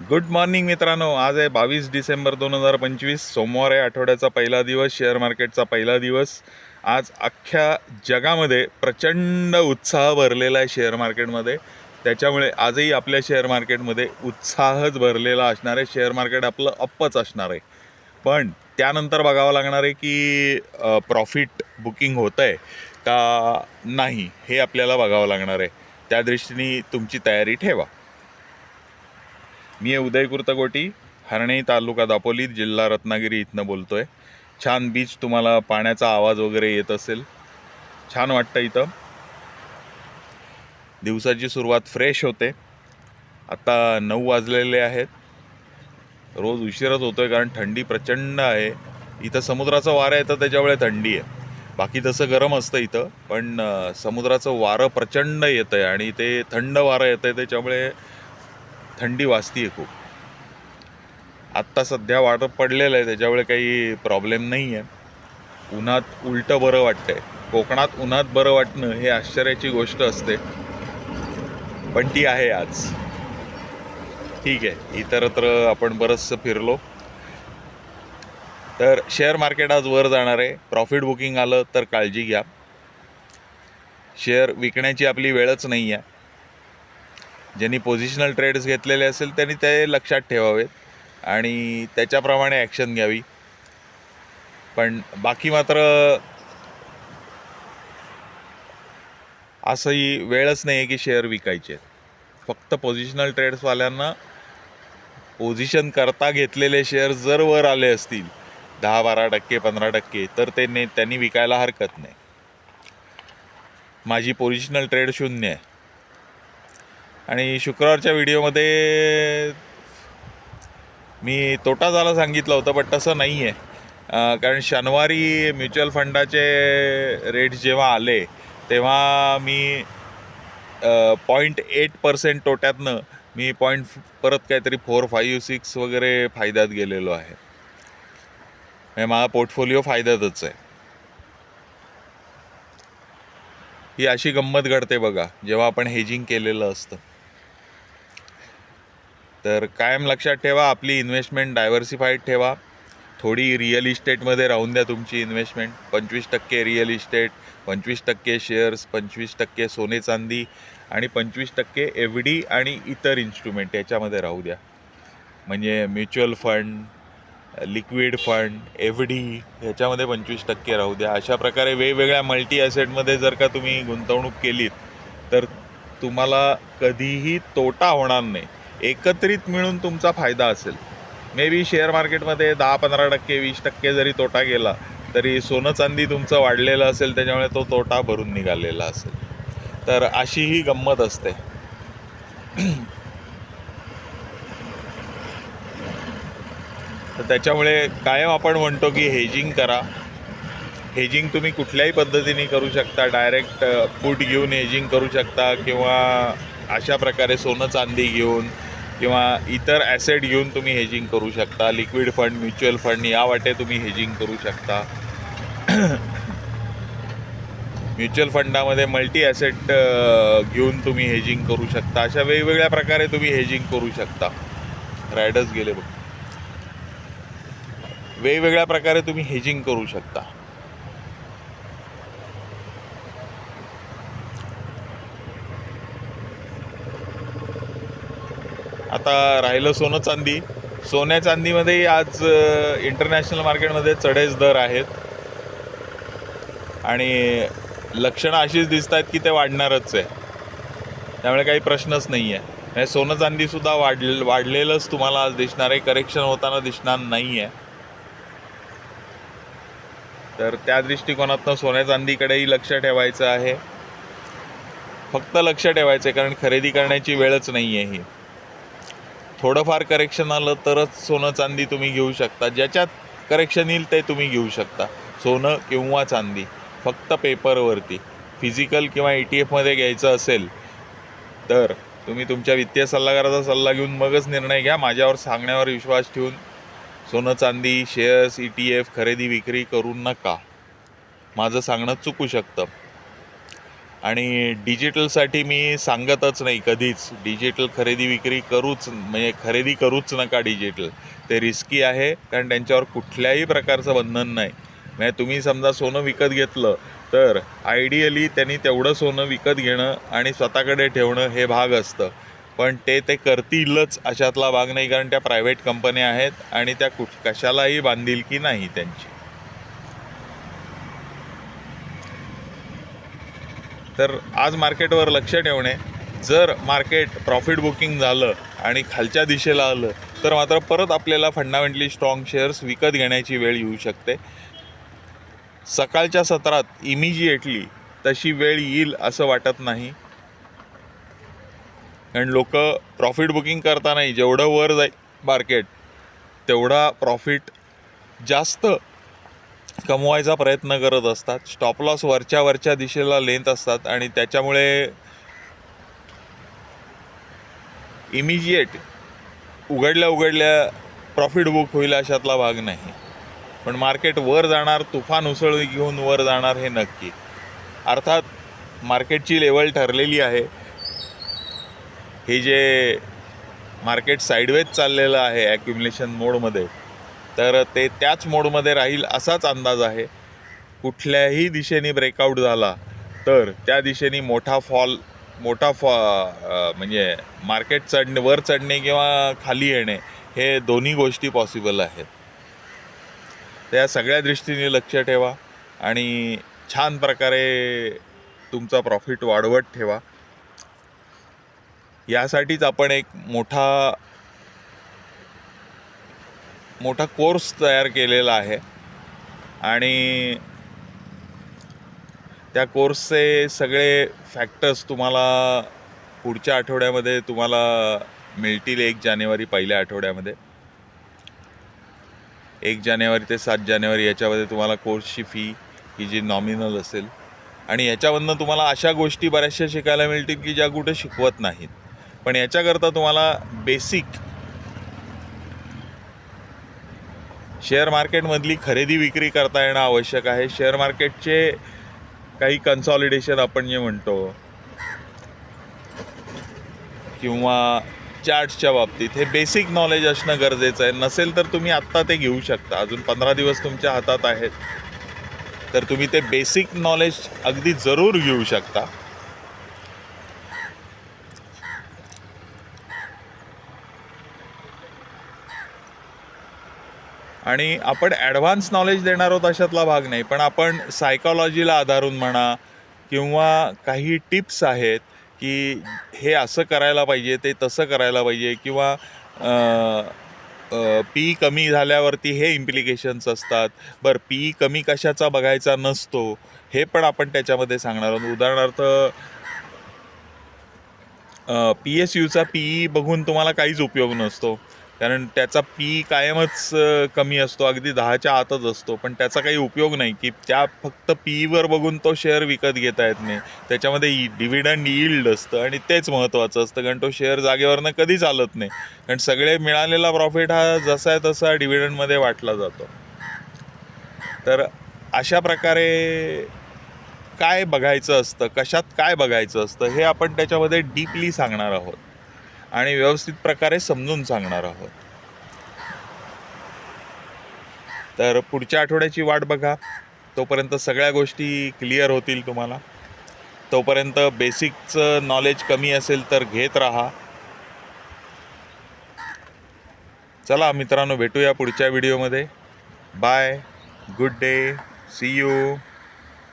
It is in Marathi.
गुड मॉर्निंग मित्रांनो. आज आहे बावीस डिसेंबर दोन हजार पंचवीस. सोमवार आहे आठवड्याचा पहिला दिवस शेअर मार्केटचा पहिला दिवस. आज अख्ख्या जगामध्ये प्रचंड उत्साह भरलेला आहे शेअर मार्केटमध्ये त्याच्यामुळे आजही आपल्या शेअर मार्केटमध्ये उत्साहच भरलेला असणार आहे. शेअर मार्केट आपलं अप्पच असणार आहे. पण त्यानंतर बघावं लागणार आहे की प्रॉफिट बुकिंग होतं आहे का नाही हे आपल्याला बघावं लागणार आहे. त्या दृष्टीने तुमची तयारी ठेवा. मी आहे उदय कुर्तकोटी हरणे तालुका दापोली जिल्हा रत्नागिरी इथनं बोलतोय. छान बीच तुम्हाला पाण्याचा आवाज वगैरे येत असेल. छान वाटतं इथं. दिवसाची सुरुवात फ्रेश होते. आता नऊ वाजलेले आहेत. रोज उशीरच आहे कारण थंडी प्रचंड आहे. इथं समुद्राचं वारं येतं त्याच्यामुळे थंडी आहे. बाकी तसं गरम असतं इथं पण समुद्राचं वारं प्रचंड येतं आहे आणि ते थंड वारं येतं आहे त्याच्यामुळे थंडी वाजती आहे खूप. आत्ता सध्या वाटत पडलेलं आहे त्याच्यामुळे काही प्रॉब्लेम नाही आहे उन्हात उलटं बरं वाटतंय. कोकणात उन्हात बरं वाटणं हे आश्चर्याची गोष्ट असते. पण ती आहे आज. ठीक आहे इतरत्र आपण बरंचसं फिरलो. तर शेअर मार्केट आज वर जाणार आहे. प्रॉफिट बुकिंग आलं तर काळजी घ्या. शेअर विकण्याची आपली वेळच नाही आहे ज्यांनी पोझिशनल ट्रेड्स घेतलेले असेल त्यांनी ते लक्षात ठेवावेत आणि त्याच्याप्रमाणे ॲक्शन घ्यावी. पण बाकी मात्र असंही वेळच नाही आहे की शेअर विकायचे आहेत. फक्त पोझिशनल ट्रेड्सवाल्यांना पोझिशन करता घेतलेले शेअर जर वर आले असतील दहा बारा टक्के पंधरा टक्के तर ते ने त्यांनी विकायला हरकत नाही. माझी पोझिशनल ट्रेड शून्य आहे. आणि शुक्रवारच्या व्हिडिओमध्ये मी तोटा झाला सांगितलं होतं पण तसं नाही आहे कारण शनिवारी म्युच्युअल फंडाचे रेट जेव्हा आले तेव्हा मी पॉईंट एट पर्सेंट तोट्यातनं मी पॉईंट परत काहीतरी फोर फाईव्ह सिक्स वगैरे फायद्यात गेलेलो आहे. म्हणजे माझा पोर्टफोलिओ फायद्यातच आहे. ही अशी गंमत घडते बघा जेव्हा आपण हेजिंग केलेलं असतं. तर कायम लक्षात ठेवा आपली इन्व्हेस्टमेंट डायव्हर्सिफाईड ठेवा. थोडी रिअल इस्टेटमध्ये राहून द्या तुमची इन्व्हेस्टमेंट पंचवीस टक्के रिअल इस्टेट पंचवीस टक्के शेअर्स पंचवीस टक्के सोने चांदी आणि पंचवीस टक्के एफ डी आणि इतर इन्स्ट्रुमेंट याच्यामध्ये राहू द्या. म्हणजे mutual fund liquid fund F D ह्याच्यामध्ये पंचवीस टक्के राहू द्या. अशा प्रकारे वेगवेगळ्या मल्टी ॲसेटमध्ये जर का तुम्ही गुंतवणूक केलीत तर तुम्हाला कधीही तोटा होणार नाही. एकत्रित मिळून तुमचा फायदा असेल. मे बी शेअर मार्केटमध्ये दहा पंधरा टक्के वीस टक्के जरी तोटा गेला तरी सोनं चांदी तुमचं वाढलेलं असेल त्याच्यामुळे तो तोटा भरून निघालेला असेल. तर अशी ही गंमत असते. तर त्याच्यामुळे कायम आपण म्हणतो की हेजिंग करा. हेजिंग तुम्ही कुठल्याही पद्धतीने करू शकता. डायरेक्ट पुट uh, घेऊन हेजिंग करू शकता किंवा अशा प्रकारे सोनं चांदी घेऊन किंवा इतर ॲसेट घेऊन तुम्ही हेजिंग करू शकता लिक्विड फंड म्युच्युअल फंड या वाटे तुम्ही हेजिंग करू शकता. म्युच्युअल फंडामध्ये मल्टी ॲसेट घेऊन तुम्ही हेजिंग करू शकता. अशा वेगवेगळ्या प्रकारे तुम्ही हेजिंग करू शकता. रायडर्स गेले बघ. वेगवेगळ्या प्रकारे तुम्ही हेजिंग करू शकता. आता राहिलं सोनं चांदी. सोन्या चांदीमध्ये आज इंटरनॅशनल मार्केटमध्ये चढेच दर आहेत. आणि लक्षणं अशीच दिसत आहेत की ते वाढणारच आहे. त्यामुळे काही प्रश्नच नाही आहे म्हणजे सोनं चांदीसुद्धा वाढ वाढलेलंच तुम्हाला आज दिसणार आहे. करेक्शन होताना दिसणार नाही आहे तर त्या दृष्टिकोनातनं सोन्या चांदीकडेही लक्ष ठेवायचं आहे. फक्त लक्ष ठेवायचं आहे कारण खरेदी करण्याची वेळच नाही आहे ही. थोडंफार करेक्शन आलं तरच सोनं चांदी तुम्ही घेऊ शकता. ज्याच्यात करेक्शन येईल ते तुम्ही घेऊ शकता. सोनं किंवा चांदी. फक्त पेपरवरती फिजिकल किंवा ई टी एफमध्ये घ्यायचं असेल तर तुम्ही तुमच्या वित्तीय सल्लागाराचा सल्ला घेऊन मगच निर्णय घ्या. माझ्यावर सांगण्यावर विश्वास ठेवून सोनं चांदी शेअर्स ई टी एफ खरेदी विक्री करू नका. माझं सांगणं चुकू शकतं. आणि डिजिटलसाठी मी सांगतच नाही कधीच. डिजिटल खरेदी विक्री करूच म्हणजे खरेदी करूच नका डिजिटल. ते रिस्की आहे कारण त्यांच्यावर कुठल्याही प्रकारचं बंधन नाही. म्हणजे तुम्ही समजा सोनं विकत घेतलं तर आयडियली त्यांनी तेवढं सोनं विकत घेणं आणि स्वतःकडे ठेवणं हे भाग असतं. पण ते ते करतीलच अशातला भाग नाही कारण त्या प्रायव्हेट कंपन्या आहेत आणि त्या कुठ कशालाही बांधील की नाही त्यांची. तर आज मार्केटवर लक्ष ठेवणे जर मार्केट प्रॉफिट बुकिंग झालं आणि खालच्या दिशेला आलं तर मात्र परत आपल्याला फंडामेंटली स्ट्रॉंग शेअर्स विकत घेण्याची वेळ येऊ शकते. सकाळच्या सत्रात इमिजिएटली तशी वेळ येईल असं वाटत नाही. कारण लोक प्रॉफिट बुकिंग करतानाही जेवढं वर जाईल मार्केट तेवढा प्रॉफिट जास्त कमवायचा प्रयत्न करत असतात. स्टॉप लॉस वरच्या वरच्या दिशेला लेंथ असतात आणि त्याच्यामुळे इमिजिएट उघडल्या उघडल्या प्रॉफिट बुक होईल अशातला भाग नाही. पण मार्केट वर जाणार तुफान उसळ घेऊन वर जाणार हे नक्की. अर्थात मार्केटची लेवल ठरलेली आहे. हे जे मार्केट साईडवेज चाललेलं आहे ॲक्युम्युलेशन मोडमध्ये तर ते त्याच मोडमध्ये राहील असाच अंदाज आहे. कुठल्याही दिशेने ब्रेकआउट झाला तर त्या दिशेने मोठा फॉल मोठा फॉ म्हणजे मार्केट चढणे वर चढणे किंवा खाली येणे हे दोन्ही गोष्टी पॉसिबल आहेत. त्या सगळ्या दृष्टीने लक्ष ठेवा आणि छान प्रकारे तुमचा प्रॉफिट वाढवत ठेवा. यासाठीच आपण एक मोठा मोठा कोर्स तयार केलेला आहे. आणि त्या कोर्सचे सगळे फॅक्टर्स तुम्हाला पुढच्या आठवड्यामध्ये तुम्हाला मिळतील एक जानेवारी पहिल्या आठवड्यामध्ये. एक जानेवारी ते सात जानेवारी याच्यामध्ये तुम्हाला कोर्सची फी ही जी नॉमिनल असेल. आणि याच्यामधनं तुम्हाला अशा गोष्टी बऱ्याचशा शिकायला मिळतील की ज्या कुठे शिकवत नाहीत. पण याच्याकरता तुम्हाला बेसिक शेअर मार्केटमधली खरेदी विक्री करता येणं आवश्यक आहे. शेअर मार्केटचे काही कन्सॉलिडेशन आपण जे म्हणतो किंवा चार्ट्सच्या बाबतीत हे बेसिक नॉलेज असणं गरजेचं आहे. नसेल तर तुम्ही आत्ता ते घेऊ शकता. अजून पंधरा दिवस तुमच्या हातात आहेत. तर तुम्ही ते बेसिक नॉलेज अगदी जरूर घेऊ शकता. आणि आपण ॲडव्हान्स नॉलेज देणार आहोत अशातला भाग नाही पण आपण सायकॉलॉजीला आधारून म्हणा किंवा काही टिप्स आहेत की हे असं करायला पाहिजे ते तसं करायला पाहिजे किंवा पी कमी झाल्यावरती हे इम्प्लिकेशन्स असतात. बरं पी कमी कशाचा बघायचा नसतो हे पण आपण त्याच्यामध्ये सांगणार आहोत. उदाहरणार्थ पी एस यूचा पी ई बघून तुम्हाला काहीच उपयोग नसतो. कारण त्याचा पी कायमच कमी असतो. अगदी दहाच्या आतच असतो. पण त्याचा काही उपयोग नाही की त्या फक्त पीवर बघून तो शेअर विकत घेता येत नाही. त्याच्यामध्ये डिव्हिडंड यील्ड असतं आणि तेच महत्त्वाचं असतं कारण तो शेअर जागेवरनं कधी चालत नाही. कारण सगळे मिळालेला प्रॉफिट हा जसा आहे तसा डिव्हिडंडमध्ये वाटला जातो. तर अशा प्रकारे काय बघायचं असतं कशात काय बघायचं असतं हे आपण त्याच्यामध्ये डीपली सांगणार आहोत. आणि व्यवस्थित प्रकारे समजून सांगणार आहोत. तर पुढच्या आठवड्याची वाट बघा. तोपर्यंत सगळ्या गोष्टी क्लिअर होतील तुम्हाला. तोपर्यंत बेसिकचं नॉलेज कमी असेल तर घेत राहा. चला मित्रांनो भेटूया पुढच्या व्हिडिओमध्ये bye good day see you